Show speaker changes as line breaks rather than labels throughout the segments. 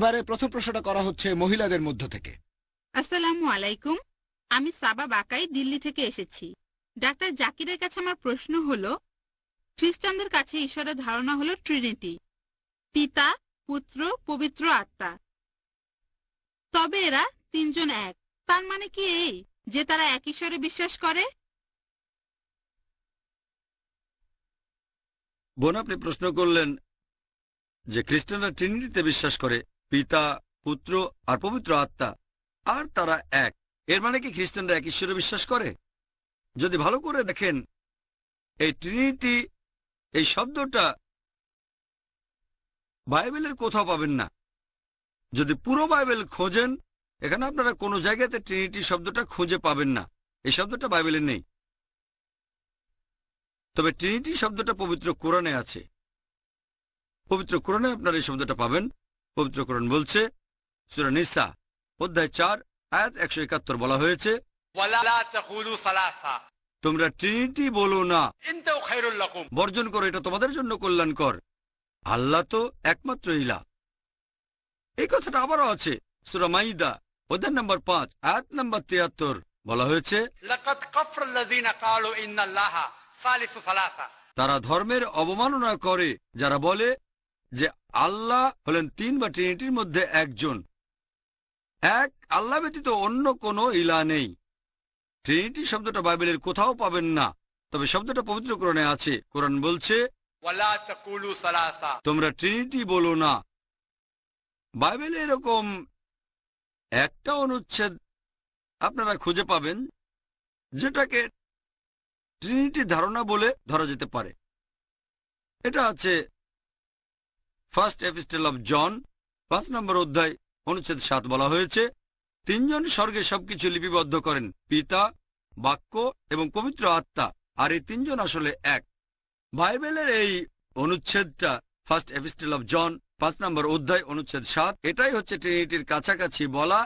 এবারে প্রথম প্রশ্নটা করা হচ্ছে মহিলাদের মধ্য থেকে।
আসসালামু আলাইকুম। আমি সাবা বাকাই দিল্লি থেকে এসেছি। ডাক্তার জাকিরের কাছে আমার প্রশ্ন হলো খ্রিস্টানদের কাছে ঈশ্বরের ধারণা হলো ট্রিনিটি পিতা পুত্র পবিত্র আত্মা। তবে এরা তিনজন এক। তার মানে কি এই যে তারা এক ঈশ্বরে বিশ্বাস করে?
বোন আপনি প্রশ্ন করলেন যে খ্রিস্টানরা ট্রিনিটিতে বিশ্বাস করে। পিতা, পুত্র আর পবিত্র আত্মা। আর তারা এক। এর মানে কি খ্রিস্টানরা এক ঈশ্বরে বিশ্বাস করে? যদি ভালো করে দেখেন, এই ট্রিনিটি এই শব্দটা বাইবেলের কোথাও পাবেন না। যদি পুরো বাইবেল খোঁজেন, এখানে আপনারা কোনো জায়গাতে ট্রিনিটি শব্দটা খুঁজে পাবেন না। এই শব্দটা বাইবেলে নেই। তবে ট্রিনিটি শব্দটা পবিত্র কোরআনে আছে। পবিত্র কোরআনে আপনারা এই শব্দটা পাবেন। পবিত্রকরণ বলছে সুরা নিসা অধ্যায় চার আয়াত একশো একাত্তর বলা হয়েছে তোমরা ট্রিনিটি বলো না। বর্জন করো এটা তোমাদের জন্য কল্যাণ কর আল্লাহ তো একমাত্র ইলা। এই কথাটা আবারও আছে সুরা মাইদা অধ্যায় নম্বর পাঁচ আয়াত নম্বর তিয়াত্তর বলা হয়েছে তারা ধর্মের অবমাননা করে যারা বলে যে আল্লাহ হলেন তিন বা ট্রিনিটির মধ্যে একজন। এক আল্লাহ ব্যতীত অন্য কোনো ইলা নেই। ট্রিনিটি শব্দটা বাইবেলের কোথাও পাবেন না তবে শব্দটা পবিত্র কোরআনে আছে। কোরআন বলছে তোমরা ট্রিনিটি বলো না। বাইবেল এরকম একটা অনুচ্ছেদ আপনারা খুঁজে পাবেন যেটাকে ট্রিনিটি ধারণা বলে ধরা যেতে পারে। এটা আছে ফার্স্ট এপিস্টেল অফ জন পাঁচ নম্বর অধ্যায়, অনুচ্ছেদ সাত বলা হয়েছে, তিনজন স্বর্গে সবকিছু লিপিবদ্ধ করেন, পিতা, বাক্য এবং পবিত্র আত্মা, আর এই তিনজন আসলে এক। বাইবেলের এই অনুচ্ছেদটা ফার্স্ট এপিস্টেল অফ জন পাঁচ নম্বর অধ্যায়, অনুচ্ছেদ সাত, এটাই হচ্ছে ট্রিনিটির কাছাকাছি বলা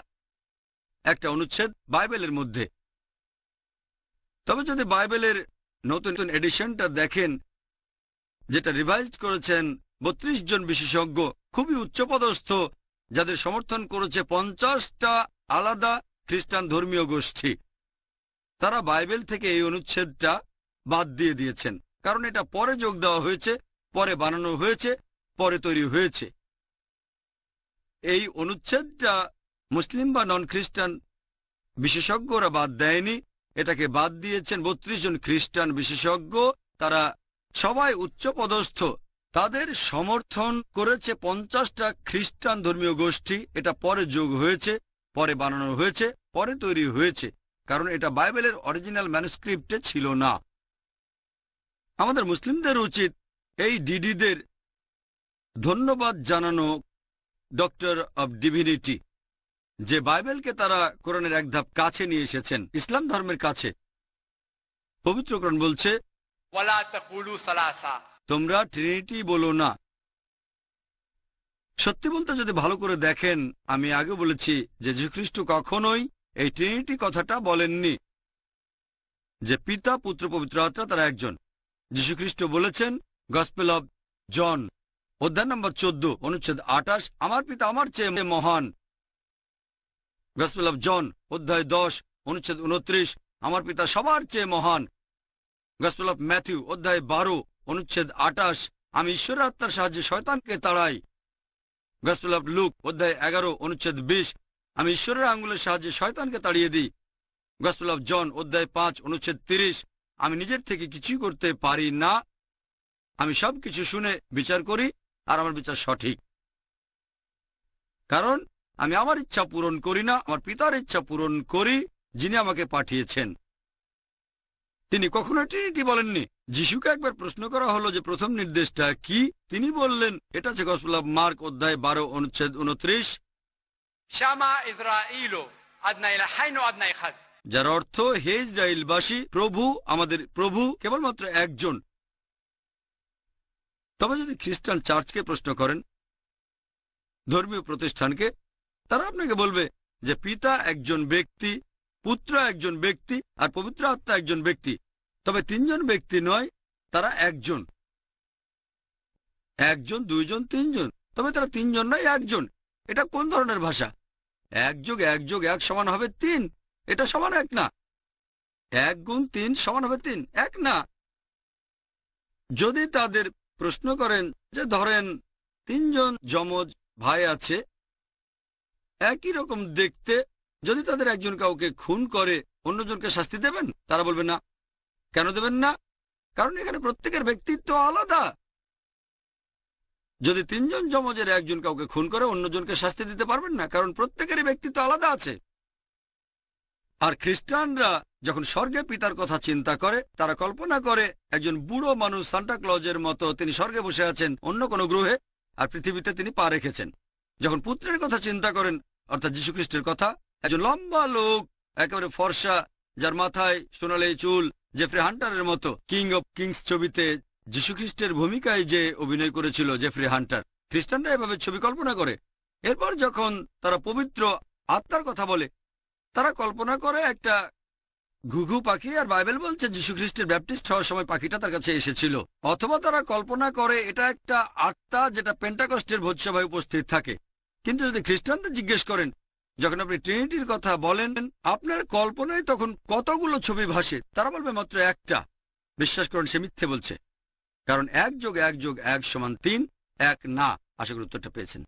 একটা অনুচ্ছেদ বাইবেলের মধ্যে। তবে যদি বাইবেলের নতুন নতুন এডিশনটা দেখেন, যেটা রিভাইজড করেছেন বত্রিশ জন বিশেষজ্ঞ খুবই উচ্চপদস্থ, যাদের সমর্থন করেছে পঞ্চাশটা আলাদা খ্রিস্টান ধর্মীয় গোষ্ঠী। তারা বাইবেল থেকে এই অনুচ্ছেদটা বাদ দিয়ে দিয়েছেন, কারণ এটা পরে যোগ দেওয়া হয়েছে, পরে বানানো হয়েছে, পরে তৈরি হয়েছে। এই অনুচ্ছেদটা মুসলিম বা নন খ্রিস্টান বিশেষজ্ঞরা বাদ দেয়নি, এটাকে বাদ দিয়েছেন বত্রিশ জন খ্রিস্টান বিশেষজ্ঞ, তারা সবাই উচ্চপদস্থ তাদের সমর্থন করেছে পঞ্চাশটা খ্রিস্টান ধর্মীয় গোষ্ঠী। এটা পরে যোগ হয়েছে, পরে বানানো হয়েছে, পরে তৈরি হয়েছে। কারণ এটা বাইবেলের অরিজিনাল ম্যানুস্ক্রিপ্টে ছিল না। আমাদের মুসলিমদের উচিত এই ডিডিদের ধন্যবাদ জানানো, ডক্টর অব ডিভিনিটি, যে বাইবেলকে তারা কোরআনের এক ধাপ কাছে নিয়ে এসেছেন, ইসলাম ধর্মের কাছে। পবিত্রকরণ বলছে তোমরা ট্রিনিটি বলো না। সত্যি বলতে যদি ভালো করে দেখেন, আমি আগে বলেছি যে যীশুখ্রিস্ট কখনোই এই ট্রিনিটি কথাটা বলেননি। যে পিতা, পুত্র, পবিত্র আত্মা, তারা একজন। যীশুখ্রিস্ট বলেছেন গসপেল অব জন অধ্যায় নম্বর চোদ্দ, অনুচ্ছেদ আঠাশ, আমার পিতা আমার চেয়ে মহান গসপেল অব জন অধ্যায় দশ, অনুচ্ছেদ উনত্রিশ, আমার পিতা সবার চেয়ে মহান গসপেল অফ ম্যাথিউ অধ্যায় বারো অনুচ্ছেদ আটাশ, আমি ঈশ্বরের আত্মার সাহায্যে শয়তানকে তাড়াই। গসপেল অফ লুক অধ্যায় এগারো, অনুচ্ছেদ বিশ, আমি ঈশ্বরের আঙ্গুলের সাহায্যে শয়তানকে তাড়িয়ে দিই। গসপেল অফ জন অধ্যায় পাঁচ, অনুচ্ছেদ তিরিশ, আমি নিজের থেকে কিছুই করতে পারি না। আমি সব কিছু শুনে বিচার করি, আর আমার বিচার সঠিক। কারণ, আমি আমার ইচ্ছা পূরণ করি না, আমার পিতার ইচ্ছা পূরণ করি, যিনি আমাকে পাঠিয়েছেন। তিনি কখনো ট্রিনিটি বলেননি। যিশুকে একবার প্রশ্ন করা হলো যে প্রথম নির্দেশটা কি তিনি বললেন এটা আছে গসপলাভ মার্ক অধ্যায় বারো অনুচ্ছেদ উনত্রিশ। যার অর্থ হে ইসরায়েলবাসী প্রভু আমাদের প্রভু কেবলমাত্র একজন। তবে যদি খ্রিস্টান চার্চকে প্রশ্ন করেন ধর্মীয় প্রতিষ্ঠানকে তারা আপনাকে বলবে যে পিতা একজন ব্যক্তি পুত্র একজন ব্যক্তি আর পবিত্র আত্মা একজন ব্যক্তি। তবে তিনজন ব্যক্তি নয়, তারা একজন। একজন, দুইজন, তিনজন। তবে তারা তিনজন নয়, একজন। এটা কোন ধরনের ভাষা? এক যোগ এক যোগ এক সমান হবে তিন। এটা সমান এক না। এক গুণ তিন সমান হবে তিন। এক না। যদি তাদের প্রশ্ন করেন যে ধরেন তিনজন যমজ ভাই আছে, একই রকম দেখতে যদি তাদের একজন কাউকে খুন করে, অন্যজনকে শাস্তি দেবেন? তারা বলবে না। কেন দেবেন না? কারণ এখানে প্রত্যেকের ব্যক্তিত্ব আলাদা। যদি তিনজন যমজের একজন কাউকে খুন করে, অন্যজনকে শাস্তি দিতে পারবেন না, কারণ প্রত্যেকেরই ব্যক্তিত্ব আলাদা আছে। আর খ্রিস্টানরা যখন স্বর্গে পিতার কথা চিন্তা করে, তারা কল্পনা করে একজন বুড়ো মানুষ সান্টা ক্লজের মতো তিনি স্বর্গে বসে আছেন অন্য কোনো গ্রহে, আর পৃথিবীতে তিনি পা রেখেছেন। যখন পুত্রের কথা চিন্তা করেন, অর্থাৎ যীশুখ্রিস্টের কথা, একজন লম্বা লোক, একেবারে ফর্সা, যার মাথায় সোনালি চুল জেফ্রি হান্টারের মতো কিং অব কিংস ছবিতে যীশুখ্রিস্টের ভূমিকায় যে অভিনয় করেছিল জেফ্রি হান্টার খ্রিস্টানরা এভাবে ছবি কল্পনা করে। এরপর যখন তারা পবিত্র আত্মার কথা বলে, তারা কল্পনা করে একটা ঘুঘু পাখি, আর বাইবেল বলছে যীশুখ্রিস্টের ব্যাপটিস্ট হওয়ার সময় পাখিটা তার কাছে এসেছিল। অথবা তারা কল্পনা করে এটা একটা আত্মা যেটা পেন্টাকস্টের ভোজসভায় উপস্থিত থাকে। কিন্তু যদি খ্রিস্টানদের জিজ্ঞেস করেন যখন আপনি ট্রিনিটির কথা বলেন, আপনার কল্পনায় তখন কতগুলো ছবি ভাসে, তারা বলবে মাত্র একটা। বিশ্বাস করেন, সে মিথ্যে বলছে। কারণ এক যোগ এক যোগ এক সমান তিন, এক না। আশা করি উত্তরটা পেয়েছেন।